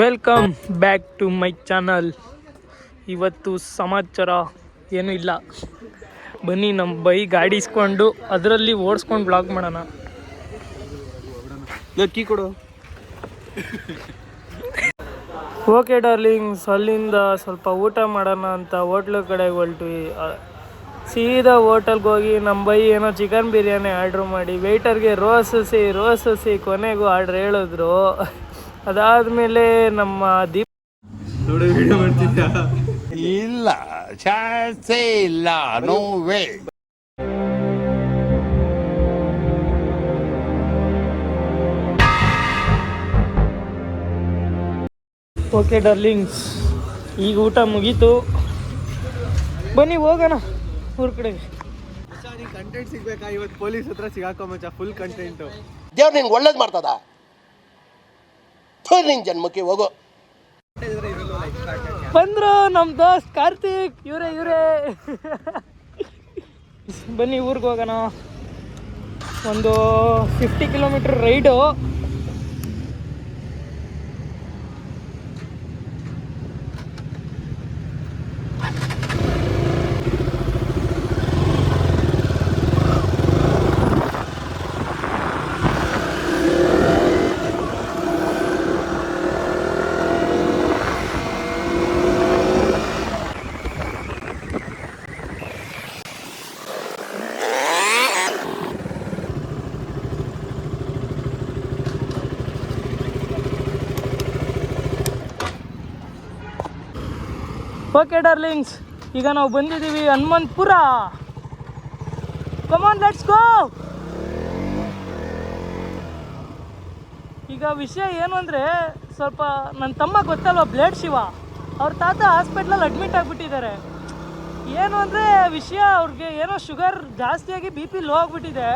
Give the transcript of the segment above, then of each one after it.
Welcome back to my channel ಇವತ್ತು ಸಮಾಚಾರ ಏನೂ ಇಲ್ಲ. ಬನ್ನಿ ನಮ್ಮ ಬೈ ಗಾಡಿ ಇಸ್ಕೊಂಡು ಅದರಲ್ಲಿ ಓಡಿಸ್ಕೊಂಡು ಬ್ಲಾಗ್ ಮಾಡೋಣ. ಕೀ ಕೊಡು. ಓಕೆ ಡಾರ್ಲಿಂಗ್ಸ್ ಅಲ್ಲಿಂದ ಸ್ವಲ್ಪ ಊಟ ಮಾಡೋಣ ಅಂತ ಹೋಟ್ಲು ಕಡೆಗೆ ಹೊಲ್ಟ್ವಿ. ಸೀದಾ ಹೋಟೆಲ್ಗೆ ಹೋಗಿ ನಮ್ಮ ಬೈ ಏನೋ ಚಿಕನ್ ಬಿರಿಯಾನಿ ಆರ್ಡ್ರ್ ಮಾಡಿ. ವೆಯ್ಟರ್ಗೆ ರೋಸಸಿ ರೋಸಸಿ ಕೊನೆಗೂ ಆರ್ಡ್ರ್ ಹೇಳಿದ್ರು. ಅದಾದಮೇಲೆ ನಮ್ಮ ದೀಪ ನೋಡಿ ವಿಡಿಯೋ ಮಾಡ್ತಿದ್ಯಾ? ಇಲ್ಲ ಚಾನ್ಸೇ ಇಲ್ಲ ನೋ ವೇ ಓಕೆ ಡರ್ಲಿಂಗ್ಸ್ ಈಗ ಊಟ ಮುಗೀತು. ಬನ್ನಿ ಹೋಗೋಣ. ಊರ್ ಕಡೆಗೆ ಕಂಟೆಂಟ್ ಸಿಗ್ಬೇಕಾ? ಇವತ್ತು ಪೊಲೀಸ್ ಹತ್ರ ಸಿಗಾಕೋ ಮಚ್ಚ ಫುಲ್ ಕಂಟೆಂಟು ದೇವ್ರು ನಿಂಗೆ ಒಳ್ಳೇದು ಮಾಡ್ತದ? ಥು, ನಿನ್ ಜನ್ಮಕ್ಕೆ ಹೋಗೋ. ಬಂದ್ರು ನಮ್ಮ ದೋಸ್ತ್ ಕಾರ್ತಿಕ್ ಇವರೇ ಇವರೇ. ಬನ್ನಿ ಊರಿಗೆ ಹೋಗೋಣ. ಒಂದು fifty kilometre ride okay darlings ಈಗ ನಾವು ಬಂದಿದ್ದೀವಿ ಹನುಮಂತಪುರ. ಕಮಾನ್ ಲೆಟ್ಸ್ ಗೋ ಈಗ ವಿಷಯ ಏನು ಅಂದರೆ, ಸ್ವಲ್ಪ ನನ್ನ ತಮ್ಮ ಗೊತ್ತಲ್ವ ಬ್ಲೇಡ್ ಶಿವ. ಅವ್ರ ತಾತ ಹಾಸ್ಪಿಟ್ಲಲ್ಲಿ ಅಡ್ಮಿಟ್ ಆಗಿಬಿಟ್ಟಿದ್ದಾರೆ. ಏನು ಅಂದರೆ, ವಿಷಯ ಅವ್ರಿಗೆ ಏನೋ ಶುಗರ್ ಜಾಸ್ತಿಯಾಗಿ ಬಿ ಪಿ ಲೋ ಆಗಿಬಿಟ್ಟಿದೆ.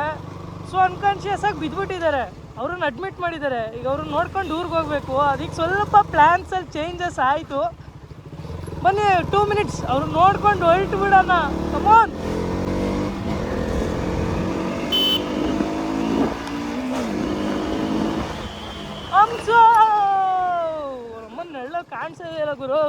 ಸೊ ಅನ್ಕಾನ್ಷಿಯಸ್ ಆಗಿ ಬಿದ್ದುಬಿಟ್ಟಿದ್ದಾರೆ ಅವ್ರನ್ನ ಅಡ್ಮಿಟ್ ಮಾಡಿದ್ದಾರೆ. ಈಗ ಅವ್ರನ್ನ ನೋಡ್ಕೊಂಡು ಊರಿಗೆ ಹೋಗಬೇಕು. ಅದಕ್ಕೆ ಸ್ವಲ್ಪ ಪ್ಲ್ಯಾನ್ಸಲ್ಲಿ ಚೇಂಜಸ್ ಆಯಿತು. ಬನ್ನಿ ಟೂ ಮಿನಿಟ್ಸ್ ಅವ್ರು ನೋಡ್ಕೊಂಡು ಹೊರಟು ಬಿಡೋಣ. ಕಮೋನ್ ಹಂಸ ನಮ್ಮನ್ನ ನೆಳ್ಳ ಕಾಣಿಸೇ ಇಲ್ಲ ಗುರು.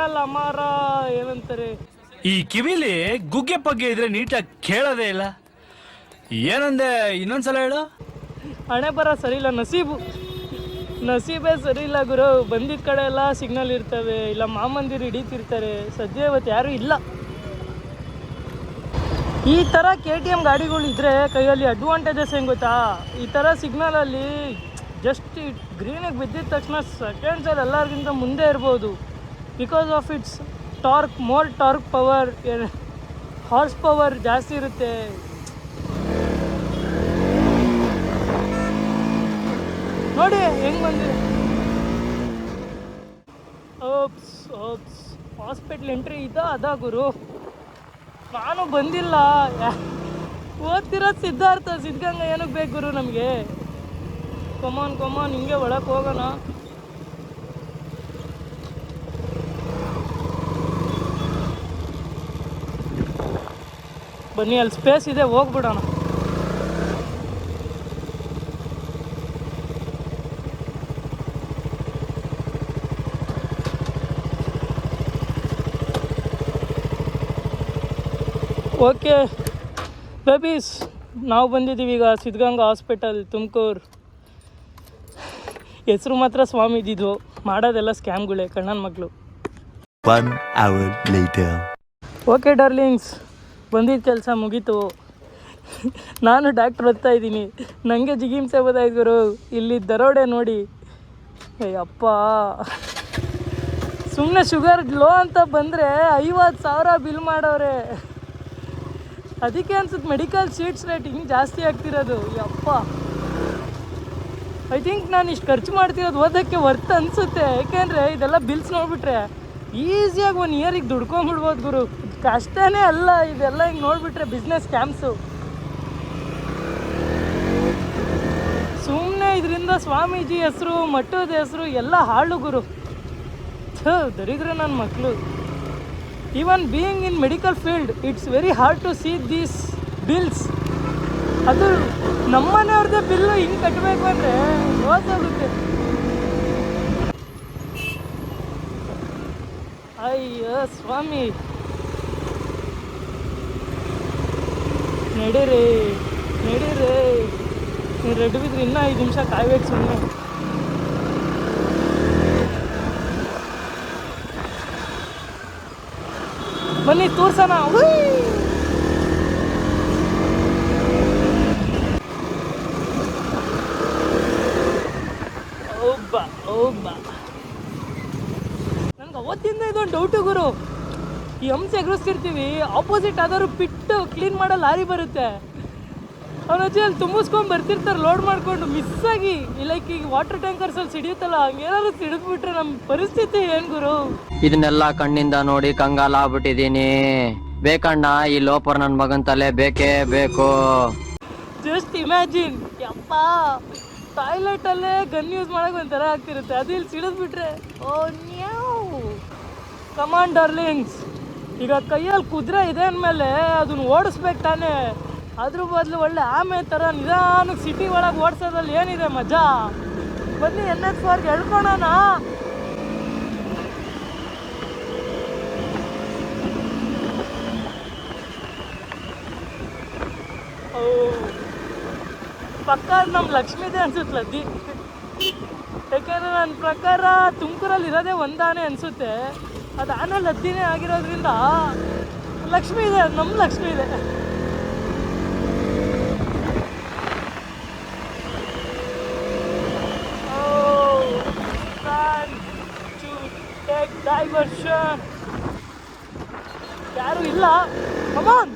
ಅಮಲ್ ಅಮಾರ ಏನಂತಾರೆ? ಈ ಕಿವಿಲಿ ಗುಗ್ಗೆ ಪಗ್ಗೆ ಇದ್ರೆ ನೀಟಾಗಿ ಕೇಳೋದೇ ಇಲ್ಲ. ಏನಂದೆ ಇನ್ನೊಂದ್ಸಲ ಹೇಳು? ಹಣೆ ಬರ ಸರಿಯಿಲ್ಲ ನಸೀಬು. ನಸೀಬೇ ಸರಿ ಇಲ್ಲ ಗುರು. ಬಂದಿದ ಕಡೆ ಎಲ್ಲ ಸಿಗ್ನಲ್ ಇರ್ತವೆ. ಇಲ್ಲ ಮಾಮಂದಿರು ಹಿಡಿತಿರ್ತಾರೆ. ಸದ್ಯ ಇವತ್ತು ಯಾರೂ ಇಲ್ಲ. ಈ ಥರ ಕೆ ಟಿ ಎಂ ಗಾಡಿಗಳು ಇದ್ರೆ ಕೈಯಲ್ಲಿ ಅಡ್ವಾಂಟೇಜಸ್ ಹೆಂಗೆ ಗೊತ್ತಾ? ಈ ಥರ ಸಿಗ್ನಲಲ್ಲಿ ಜಸ್ಟ್ ಗ್ರೀನಿಗೆ ಬಿದ್ದಿದ ತಕ್ಷಣ ಸೆಕೆಂಡ್ಸಲ್ಲಿ ಎಲ್ಲರಿಗಿಂತ ಮುಂದೆ ಇರ್ಬೋದು. Because of its torque more torque power horsepower ಜಾಸ್ತಿ ಇರುತ್ತೆ. ನೋಡಿ, ಹೆಂಗ್ ಬಂದಿದೆ. ಓಪ್ಸ್ ಓಪ್ಸ್ ಹಾಸ್ಪಿಟ್ಲ್ ಎಂಟ್ರಿ ಇದ? ಅದ ಗುರು? ನಾನು ಬಂದಿಲ್ಲ. ಯಾ- ಓದ್ತಿರೋ ಸಿದ್ಧಾರ್ಥ, ಸಿದ್ಧಗಂಗಾ, ಏನಕ್ಕೆ ಬೇಕು ಗುರು ನಮಗೆ? ಕೊಮಾನ್ ಕೊಮಾನ್ ಹಿಂಗೆ ಒಳಕ್ಕೆ ಹೋಗೋಣ. ಬನ್ನಿ ಅಲ್ಲಿ ಸ್ಪೇಸ್ ಇದೆ ಹೋಗ್ಬಿಡೋಣ. ಓಕೆ ಬೇಬೀಸ್ ನಾವು ಬಂದಿದ್ದೀವಿ ಈಗ ಸಿದ್ಧಗಂಗಾ ಹಾಸ್ಪಿಟಲ್ ತುಮಕೂರು. ಹೆಸರು ಮಾತ್ರ ಸ್ವಾಮಿ ಇದ್ದಿದ್ವು ಮಾಡೋದೆಲ್ಲ ಸ್ಕ್ಯಾಮ್ಗಳೇ ಕಣ್ಣನ ಮಕ್ಕಳು One hour later. Okay darlings ಬಂದಿದ್ದ ಕೆಲಸ ಮುಗೀತು. ನಾನು ಡಾಕ್ಟ್ರ್ ಓದ್ತಾ ಇದ್ದೀನಿ. ನನಗೆ ಜಿಗಿಂಸೆ ಬದಾಯಿದ್ರು ಇಲ್ಲಿ ದರೋಡೆ ನೋಡಿ. ಅಯ್ಯಪ್ಪ. ಸುಮ್ಮನೆ ಶುಗರ್ ಲೋ ಅಂತ ಬಂದರೆ ಐವತ್ತು ಸಾವಿರ ಬಿಲ್ ಮಾಡೋರೆ. ಅದಕ್ಕೆ ಅನ್ಸುತ್ತೆ ಮೆಡಿಕಲ್ ಸೀಟ್ಸ್ ರೇಟ್ ಹಿಂಗೆ ಜಾಸ್ತಿ ಆಗ್ತಿರೋದು. ಯಪ್ಪ ಐ ಥಿಂಕ್ ನಾನು ಇಷ್ಟು ಖರ್ಚು ಮಾಡ್ತಿರೋದು ಓದೋಕ್ಕೆ ವರ್ತ್ ಅನಿಸುತ್ತೆ. ಯಾಕೆಂದರೆ ಇದೆಲ್ಲ ಬಿಲ್ಸ್ ನೋಡಿಬಿಟ್ರೆ ಈಸಿಯಾಗಿ ಒನ್ ಇಯರಿಗೆ ದುಡ್ಕೊಂಬಿಡ್ಬೋದು ಗುರು. ಕಷ್ಟನೇ ಅಲ್ಲ ಇದೆಲ್ಲ ಹಿಂಗೆ ನೋಡಿಬಿಟ್ರೆ ಬಿಸ್ನೆಸ್ ಸುಮ್ಮನೆ ಇದರಿಂದ ಸ್ವಾಮೀಜಿ ಹೆಸರು, ಮಠದ ಹೆಸರು, ಎಲ್ಲ ಹಾಳು ಗುರು. ದರಿದ್ರ ನನ್ನ ಮಕ್ಕಳು even being in medical field it's very hard to see these bills ಅದು ನಮ್ಮನೆಯವ್ರದ್ದೇ ಬಿಲ್ಲು ಹಿಂಗೆ ಕಟ್ಟಬೇಕು ಅಂದರೆ ಆಗುತ್ತೆ ಅಯ್ಯೋ, ಸ್ವಾಮಿ. ನಡೀರಿ ನಡೀರಿ. ನೀವು ರೆಡ್ ಬಿದ್ರೆ ಇನ್ನೂ ಐದು ನಿಮಿಷ ಕಾಯ್ಬೇಕು ಸುಮ್ಮನೆ ಬನ್ನಿ, ತೋರ್ಸೋಣ! ಒಬ್ಬ ಒಬ್ಬ ನನ್ಗೆ ಅವತ್ತಿಂದ ಇದೊಂದು ಡೌಟು ಗುರು. ಈ ಹಂಸ ಎಗರಿಸ್ತಿರ್ತೀವಿ ಆಪೋಸಿಟ್ ಆದರೂ ಪಿಟ್ಟು ಕ್ಲೀನ್ ಮಾಡೋ ಲಾರಿ ಬರುತ್ತೆ. ಅವ್ರ ಅಜ್ಜಿ ಅಲ್ಲಿ ತುಂಬಿಸ್ಕೊಂಡು ಬರ್ತಿರ್ತಾರೆ ಲೋಡ್ ಮಾಡ್ಕೊಂಡು ಮಿಸ್ ಆಗಿ ಲೈಕ್ ಈಗ ವಾಟರ್ ಟ್ಯಾಂಕರ್ಸಲ್ಲಿ ಸಿಡಿಯುತ್ತಲ್ಲ ಹಂಗೇನಾದ್ರು ಸಿಡಿದ್ಬಿಟ್ರೆ ನಮ್ಮ ಪರಿಸ್ಥಿತಿ ಏನು ಗುರು? ಇದನ್ನೆಲ್ಲ ಕಣ್ಣಿಂದ ನೋಡಿ ಕಂಗಾಲ ಆಗ್ಬಿಟ್ಟಿದೀನಿ. ಬೇಕಣ್ಣ ಈ ಲೋಪರ್ ನನ್ನ ಮಗನ್ ತಲೆ ಬೇಕೇ ಬೇಕು. ಜಸ್ಟ್ ಇಮ್ಯಾಜಿನ್ ಯಪ್ಪ ಟಾಯ್ಲೆಟಲ್ಲೇ ಗನ್ ಯೂಸ್ ಮಾಡಕ್ ಒಂಥರ ಆಗ್ತಿರುತ್ತೆ. ಅದು ಇಲ್ಲಿ ಸಿಡಿದ್ಬಿಟ್ರೆ ಓ ನ್ಯಾವ್ ಕಮಾಂಡ್ ಡಾರ್ಲಿಂಗ್ಸ್ ಈಗ ಕೈಯಲ್ಲಿ ಕುದುರೆ ಇದೆ ಅಂದಮೇಲೆ ಅದನ್ನ ಓಡಿಸ್ಬೇಕು ತಾನೇ. ಅದ್ರ ಬದಲು ಒಳ್ಳೆ ಆಮೆ ಥರ ನಿಧಾನಕ್ಕೆ ಸಿಟಿ ಒಳಗೆ ಓಡಿಸೋದ್ರಲ್ಲಿ ಏನಿದೆ ಮಜಾ? ಬನ್ನಿ, ಎನ್ ಎಚ್ ಫೋರ್ಗೆ ಹೇಳ್ಕೊಳೋಣ ಪಕ್ಕ ನಮ್ಮ ಲಕ್ಷ್ಮೀದೇ ಅನ್ಸುತ್ತೆ ಲದ್ದಿ ಯಾಕೆಂದ್ರೆ ನನ್ನ ಪ್ರಕಾರ ತುಮಕೂರಲ್ಲಿ ಇರೋದೇ ಒಂದಾನೆ ಅನಿಸುತ್ತೆ. ಅದು ಆನೆ ಲದ್ದಿನೇ ಆಗಿರೋದ್ರಿಂದ ಲಕ್ಷ್ಮಿ ಇದೆ ನಮ್ಮ ಲಕ್ಷ್ಮಿ ಇದೆ. ಡೈವರ್ಷನ್ ಯಾರು ಇಲ್ಲ? ಕಮಾನ್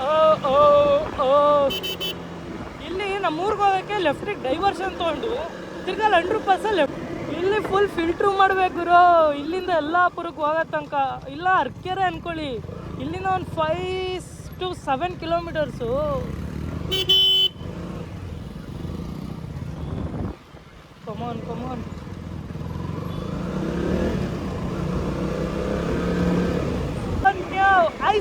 ಓ, ಓ, ಓ. ಇಲ್ಲಿ ನಮ್ಮ ಊರಿಗೆ ಹೋಗೋಕ್ಕೆ ಲೆಫ್ಟಿಗೆ ಡೈವರ್ಷನ್ ತೊಗೊಂಡು ತಿರ್ಗಾ ಹಂಡ್ರೆಡ್ ಪರ್ಸೆಂಟ್ ಲೆಫ್ಟ್ ಇಲ್ಲಿ ಫುಲ್ ಫಿಲ್ಟ್ರು ಮಾಡಬೇಕು ಇಲ್ಲಿಂದ ಎಲ್ಲಾಪುರಕ್ಕೆ ಹೋಗೋ ತನಕ. ಇಲ್ಲ ಅರ್ಕೆರೆ ಅನ್ಕೊಳ್ಳಿ. ಇಲ್ಲಿಂದ ಒಂದು five to seven kilometres come on come on I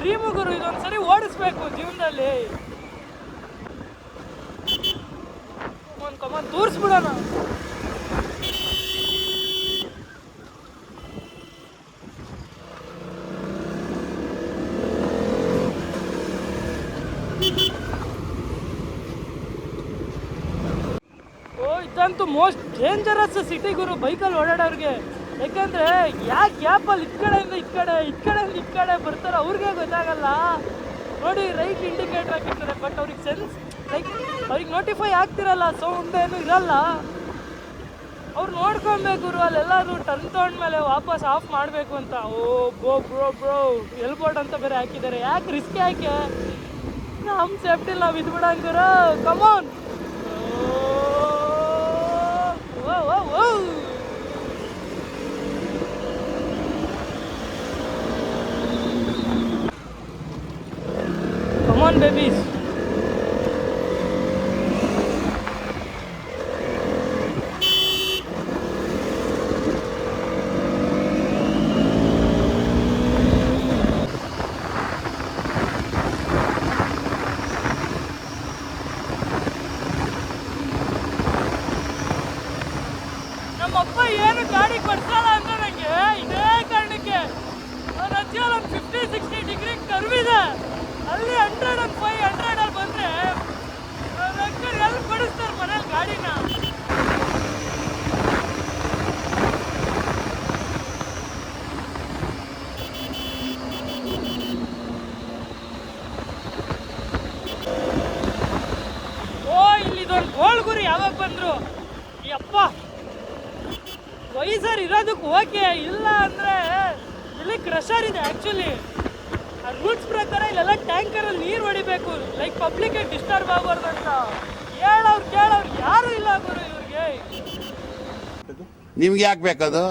dream ಗುರು ಇದೊಂದು ಸರಿ ಓಡಿಸ್ಬೇಕು ಜೀವನದಲ್ಲಿ. ತೋರಿಸ್ಬಿಡೋಣ. ಇದಂತೂ ಮೋಸ್ಟ್ ಡೇಂಜರಸ್ ಸಿಟಿ ಗುರು, ಬೈಕಲ್ಲಿ ಓಡಾಡೋರಿಗೆ. ಯಾಕಂದ್ರೆ ಯಾವ ಗ್ಯಾಪಲ್ಲಿ ಈ ಕಡೆಯಿಂದ ಈ ಕಡೆ, ಈ ಕಡೆಯಿಂದ ಈ ಕಡೆ ಬರ್ತಾರೆ ಅವ್ರಿಗೆ ಗೊತ್ತಾಗಲ್ಲ. ನೋಡಿ ರೈಟ್ ಇಂಡಿಕೇಟರ್ ಹಾಕಿರ್ತಾರೆ ಬಟ್ ಅವ್ರಿಗೆ ಸೆನ್ಸ್ ಅವ್ರಿಗೆ ನೋಟಿಫೈ ಆಗ್ತಿರಲ್ಲ ಸೌಂಡ್ ಏನು ಇರಲ್ಲ. ಅವ್ರು ನೋಡ್ಕೊಬೇಕು ಅಲ್ಲೆಲ್ಲರೂ ಟರ್ನ್ ತೊಗೊಂಡ್ಮೇಲೆ ವಾಪಸ್ ಆಫ್ ಮಾಡಬೇಕು ಅಂತ. ಓ bro bro bro L board ಅಂತ ಬೇರೆ ಹಾಕಿದ್ದಾರೆ. ಯಾಕೆ ರಿಸ್ಕ್ ಯಾಕೆ? ನಮ್ಮ ಸೇಫ್ಟಿ ನಾವು ಇದು ಬಿಡಂಗುರು ಕಮೋನ್ ಓ ಓ ಓ Come on, babies. ನಮ್ಮಪ್ಪ ಏನು ಗಾಡಿ ಕೊಡ್ಸಲ್ಲ ಅಂದ್ರೆ ನನಗೆ ಇದೇ ಕಾರಣಕ್ಕೆ ನನ್ನ ಅಜ್ಜಿ ಒಂದು ಫಿಫ್ಟಿ ಸಿಕ್ಸ್ಟಿ ಡಿಗ್ರಿ ಕರ್ವಿದೆ ಅಲ್ಲಿ ಹಂಡ್ರೆಡ್ ಅಂಡ್ ಫೈವ್ ಹಂಡ್ರೆಡ್ ಅಲ್ಲಿ ಬಂದ್ರೆ ಎಲ್ಲಿ ಕೊಡಿಸ್ತಾರೆ ಮನೇಲಿ ಗಾಡಿನ ಬಂದ್ರು. ಯಪ್ಪ, ವೈಸರ್ ಇರೋದಕ್ಕೆ ಓಕೆ ಇಲ್ಲ ಅಂದ್ರೆ ಇಲ್ಲಿ ಕ್ರಷರ್ ಇದೆ ಆಕ್ಚುಲಿ ಆ ರೂಲ್ಸ್ ಪ್ರಕಾರ ಇಲ್ಲೆಲ್ಲ ಟ್ಯಾಂಕರಲ್ಲಿ ನೀರು ಹೊಡಿಬೇಕು. ಲೈಕ್ ಪಬ್ಲಿಕ್ ಡಿಸ್ಟರ್ಬ್ ಆಗಬಾರ್ದು ಅಂತ. ಹೇಳೋರು ಕೇಳೋರು ಯಾರು ಇಲ್ಲ ಗುರು ಇವ್ರಿಗೆ. ನಿಮ್ಗೆ ಯಾಕೆ ಬೇಕದು?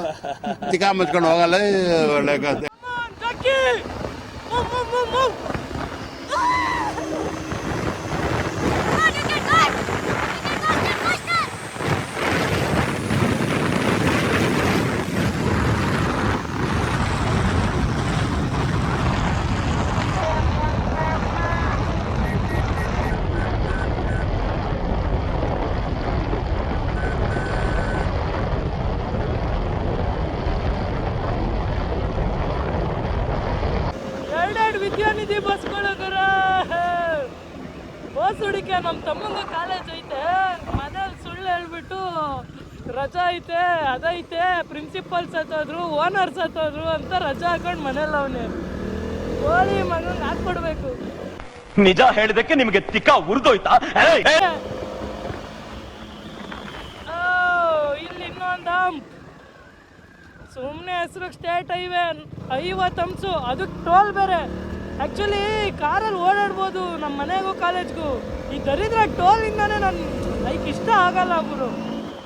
ಚಿಕ್ಕ ಮುಚ್ಕೊಂಡು ಹೋಗಲ್ಲ ಎರಡೆರಡು ವಿದ್ಯಾನಿಧಿ ಬಸ್ಗಳು ಗುರ ಬಸ್ ಹುಡುಕ್ಯ ನಮ್ಮ ತಮ್ಮಂಗ ಕಾಲೇಜ್ ಐತೆ. ಮನೇಲಿ ಸುಳ್ಳು ಹೇಳ್ಬಿಟ್ಟು ರಜಾ ಐತೆ ಅದೈತೆ. ಪ್ರಿನ್ಸಿಪಲ್ ಸತ್ತೋದ್ರು ಓನರ್ ಸತ್ತೋದ್ರು ಅಂತ ರಜಾ ಹಾಕೊಂಡು ಮನೇಲಿ ಅವನೇ. ಕೋಳಿ ಮಗಂಗೆ ಹಾಕ್ಬಿಡ್ಬೇಕು ನಿಜ ಹೇಳಿದಕ್ಕೆ ನಿಮಗೆ ತಿಕ್ಕ ಉರಿದೋಯ್ತಾ? ಓ, ಇಲ್ಲಿ ಇನ್ನೊಂದು ಹಂಪ್. ಸುಮ್ಮನೆ ಹೆಸರು ಸ್ಟೇಟ್ ಹೈವೇ ಐವತ್ತು ಹಂಪ್ಸು ಅದಕ್ಕೆ ಟೋಲ್ ಬೇರೆ. ಆ್ಯಕ್ಚುಲಿ ಕಾರಲ್ಲಿ ಓಡಾಡ್ಬೋದು ನಮ್ಮ ಮನೆಗೂ ಕಾಲೇಜ್ಗೂ. ಈ ದರಿದ್ರ ಟೋಲಿಂದಾನೇ ನಾನು ಲೈಕ್ ಇಷ್ಟ ಆಗಲ್ಲ ಗುರು.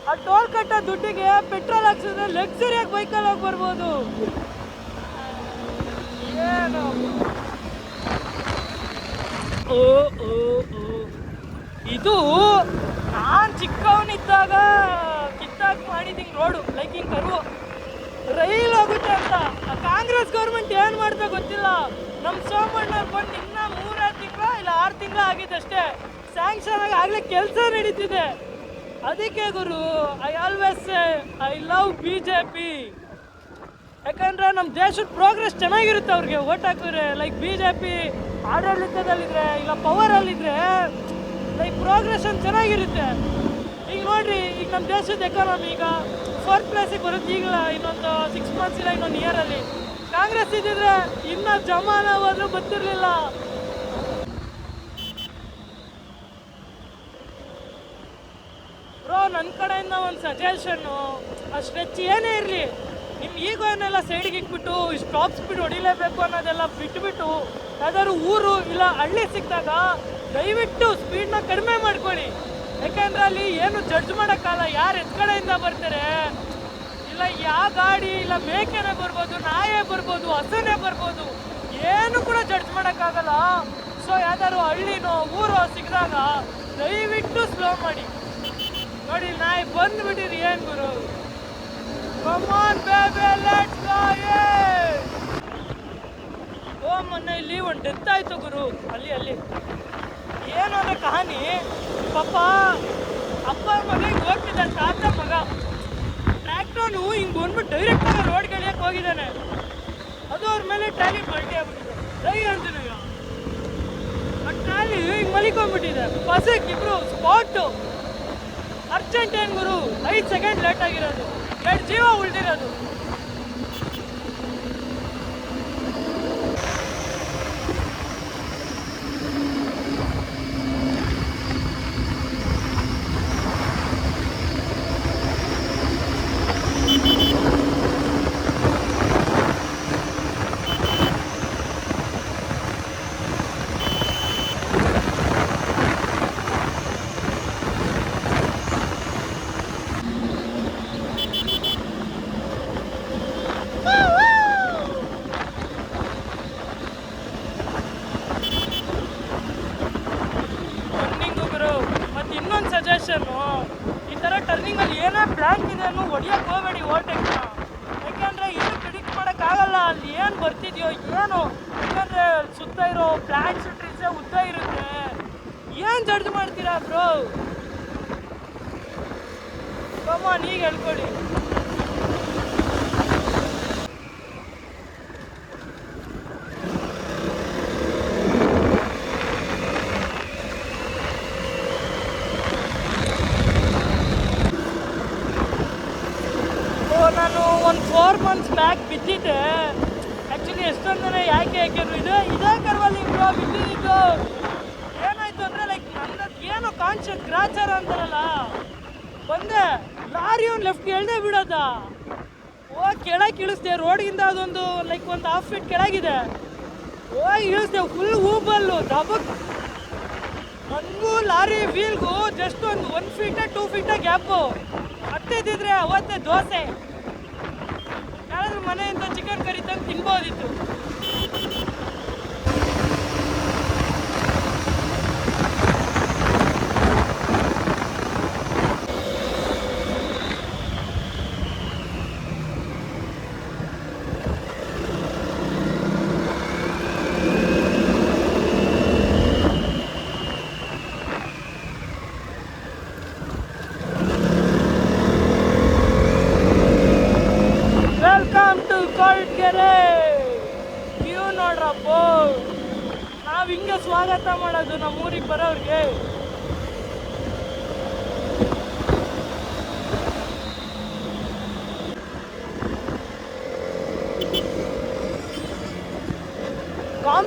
ಆ ಟೋಲ್ ಕಟ್ಟೋ ದುಡ್ಡಿಗೆ ಪೆಟ್ರೋಲ್ ಹಾಕ್ಸಿದ್ರೆ ಲಕ್ಸುರಿಯಾಗಿ ಬೈಕಲ್ಲಿ ಹೋಗಿ ಬರ್ಬೋದು. ಏನು? ಓ ಓ ಓ. ಇದು ನಾನು ಚಿಕ್ಕವನಿದ್ದಾಗ ಕಿತ್ತಾಕ್ ಮಾಡಿದ್ದೀನಿ ರೋಡು ಲೈಕ್ ಹಿಂಗ್ ಕರು. ರೈಲ್ ಹೋಗುತ್ತೆ ಅಂತ. ಕಾಂಗ್ರೆಸ್ ಗೌರ್ಮೆಂಟ್ ಏನು ಮಾಡ್ಬೇಕು ಗೊತ್ತಿಲ್ಲ. ನಮ್ಮ ಸೋಮಣ್ಣವ್ರು ಬಂದು ಇನ್ನ ಮೂರಾರು ತಿಂಗಳ ಇಲ್ಲ ಆರು ತಿಂಗಳ ಆಗಿದೆ ಅಷ್ಟೇ. ಸ್ಯಾಂಕ್ಷನ್ ಆಗಿ ಆಗಲೇ ಕೆಲಸ ನಡೀತಿದೆ. ಅದಕ್ಕೆ ಗುರು I always I love B J P ಯಾಕಂದ್ರೆ ನಮ್ಮ ದೇಶದ ಪ್ರೋಗ್ರೆಸ್ ಚೆನ್ನಾಗಿರುತ್ತೆ ಅವ್ರಿಗೆ. ಓಟ್ ಹಾಕಿದ್ರೆ ಲೈಕ್ ಬಿ ಜೆ ಪಿ ಆಡಳಿತದಲ್ಲಿದ್ರೆ, ಇಲ್ಲ ಪವರಲ್ಲಿದ್ರೆ ಲೈಕ್ ಪ್ರೋಗ್ರೆಸ್ ಚೆನ್ನಾಗಿರುತ್ತೆ. ಈಗ ನೋಡ್ರಿ, ಈಗ ನಮ್ಮ ದೇಶದ ಎಕಾನಮಿ ಈಗ ಫೋರ್ತ್ ಪ್ಲೇಸಿಗೆ ಬರುತ್ತೆ ಈಗಲ ಇನ್ನೊಂದು ಸಿಕ್ಸ್ ಮಂತ್ಸ್ ಇಲ್ಲ, ಇನ್ನೊಂದು ಇಯರಲ್ಲಿ ಕಾಂಗ್ರೆಸ್ ಇದ್ದಿದ್ರೆ ಇನ್ನೂ ಜಮಾನ ಹೋದ್ರೂ ಗೊತ್ತಿರಲಿಲ್ಲ. ಬ್ರೋ ನನ್ನ ಕಡೆಯಿಂದ ಒಂದು ಸಜೆಷನ್ನು ಆ ಸ್ಟ್ರೆಚ್ ಏನೇ ಇರಲಿ ನಿಮ್ಮ ಈಗೋನೆಲ್ಲ ಸೈಡ್ಗೆ ಇಟ್ಬಿಟ್ಟು ಟಾಪ್ ಸ್ಪೀಡ್ ಹೊಡಿಲೇಬೇಕು ಅನ್ನೋದೆಲ್ಲ ಬಿಟ್ಬಿಟ್ಟು, ಯಾವ್ದಾದ್ರು ಊರು ಇಲ್ಲ ಹಳ್ಳಿ ಸಿಕ್ಕಿದಾಗ ದಯವಿಟ್ಟು ಸ್ಪೀಡ್ನ ಕಡಿಮೆ ಮಾಡ್ಕೊಳ್ಳಿ. ಯಾಕಂದ್ರೆ ಅಲ್ಲಿ ಏನು ಜಡ್ಜ್ ಮಾಡೋಕ್ಕಲ್ಲ, ಯಾರು ಎತ್ಕಡೆಯಿಂದ ಬರ್ತಾರೆ? ಇಲ್ಲ ಯಾವ ಗಾಡಿ, ಇಲ್ಲ ಮೇಕೆನೆ ಬರ್ಬೋದು, ನಾಯೇ ಬರ್ಬೋದು, ಹಸುನೇ ಬರ್ಬೋದು, ಏನು ಕೂಡ ಜಡ್ಜ್ ಮಾಡೋಕ್ಕಾಗಲ್ಲ. ಸೊ ಯಾವ್ದಾದ್ರು ಹಳ್ಳಿನೋ, ಊರೋ ಸಿಕ್ಕಿದಾಗ ದಯವಿಟ್ಟು ಸ್ಲೋ ಮಾಡಿ. ನೋಡಿ, ನಾಯಿ ಬಂದ್ಬಿಟ್ಟಿರಿ ಏನ್ ಗುರು? Come on baby let's go ಓ, ಮೊನ್ನೆ ಇಲ್ಲಿ ಒಂದು ಡೆತ್ ಆಯ್ತು ಗುರು. ಅಲ್ಲಿ ಅಲ್ಲಿ. ಏನು ಅಂದ್ರೆ ಕಹಾನಿ? ಪಾಪ, ಅಪ್ಪ ಮಗ ಓದ್ತಿದ್ದ ತಾತ ಮಗ. ಟ್ರ್ಯಾಕ್ಟರ್ನು ಹಿಂಗೆ ಬಂದ್ಬಿಟ್ಟು ಡೈರೆಕ್ಟ್ ಆಗಿ ರೋಡ್ ಗೆಳೆಯಕ್ಕೆ ಹೋಗಿದ್ದಾನೆ. ಅದು ಅವ್ರ ಮೇಲೆ ಟ್ರಾಲಿ ಪಲ್ಟಿ ಆಗ್ಬಿಟ್ಟಿದೆ. ರೈ ಅಂತೀನಿ ಆ ಟ್ರಾಲಿ ಹಿಂಗೆ ಮಲಿಕೊಂಡ್ಬಿಟ್ಟಿದೆ. ಬಸ್ಸಿಗೆ ಇಬ್ರು ಸ್ಪಾಟು ಅರ್ಜೆಂಟ್ ಏನು ಗುರು? ಐದು ಸೆಕೆಂಡ್ ಲೇಟ್ ಆಗಿರೋದು. ಎರಡು ಜೀವ ಉಳಿದಿರೋದು ಟರ್ನಿಂಗು ಗುರು ಮತ್ತು ಇನ್ನೊಂದು ಸಜೆಷನ್ನು ಈ ಥರ ಟರ್ನಿಂಗಲ್ಲಿ ಏನೇ ಪ್ಲ್ಯಾನ್ ಇದೆ ಅನ್ನೋ ಹೊಡಿಯೋಕೆ ಹೋಗಬೇಡಿ ಓಟೆಕ್ನ ಯಾಕೆಂದರೆ ಏನು ಪ್ರಿಡಿಕ್ಟ್ ಮಾಡೋಕ್ಕಾಗಲ್ಲ ಅಲ್ಲಿ ಏನು ಬರ್ತಿದೆಯೋ ಏನು ಯಾಕಂದರೆ ಸುತ್ತ ಇರೋ ಪ್ಲ್ಯಾನ್ಸ್ ಟ್ರೀಸೇ ಉದ್ದ ಇರುತ್ತೆ ಏನು ಜಡ್ಜ್ ಮಾಡ್ತೀರಾ ಬ್ರೋ ಕಮಾನ್ ಈಗ ಹೇಳ್ಕೊಳ್ಳಿ ಓ ನಾನು ಒಂದು ಫೋರ್ ಮಂತ್ಸ್ ಬ್ಯಾಕ್ ಬಿದ್ದಿದ್ದೆ ಆ್ಯಕ್ಚುಲಿ ಎಷ್ಟೊಂದನೇ ಯಾಕೆ ಹಾಕಿದ್ರು ಇದು ಇದೇ ಕರ್ವಲ್ಲಿ ಬ್ರೋ ಬಿದ್ದಿದ್ದು ಏನಾಯ್ತು ಅಂದರೆ ಲೈಕ್ ನನ್ನದು ಏನು ಕಾನ್ಶಿಯಸ್ ಗ್ರಾಚಾರ ಅಂತಾರಲ್ಲ ಬಂದೆ ಲಾರಿ ಒಂದು ಲೆಫ್ಟ್ ಎಳ್ದೆ ಬಿಡೋದ. ಓ ಕೆಳಗೆ ಇಳಿಸ್ದೆ, ರೋಡ್ಗಿಂದ ಅದೊಂದು ಲೈಕ್ ಒಂದು ಹಾಫ್ ಫೀಟ್ ಕೆಳಗಿದೆ. ಓ ಇಳಿಸ್ದೆ ಫುಲ್ ಹೂಬಲ್ಲು, ದಬಕ್. ನನಗೂ ಲಾರಿ ವೀಲ್ಗೂ ಜಸ್ಟ್ ಒಂದು one feet two feet gap ಹತ್ತಿದ್ದಿದ್ರೆ ಅವತ್ತೇ ದೋಸೆ. ಯಾರಾದ್ರೂ ಮನೆಯಿಂದ ಚಿಕನ್ ಕರಿ ತಂದು ತಿನ್ಬೋದಿತ್ತು.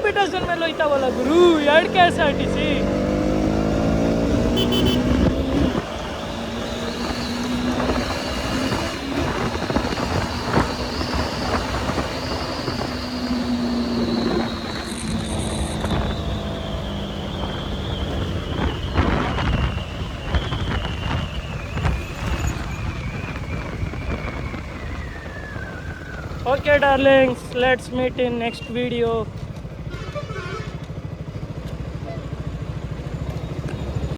ಕಾಂಪಿಟೇಷನ್ ಮೇಲೆ ಹೋಯ್ತಾವಲ್ಲ ಗುರು ಎರಡು K S R T C Okay, darlings, let's meet in next video.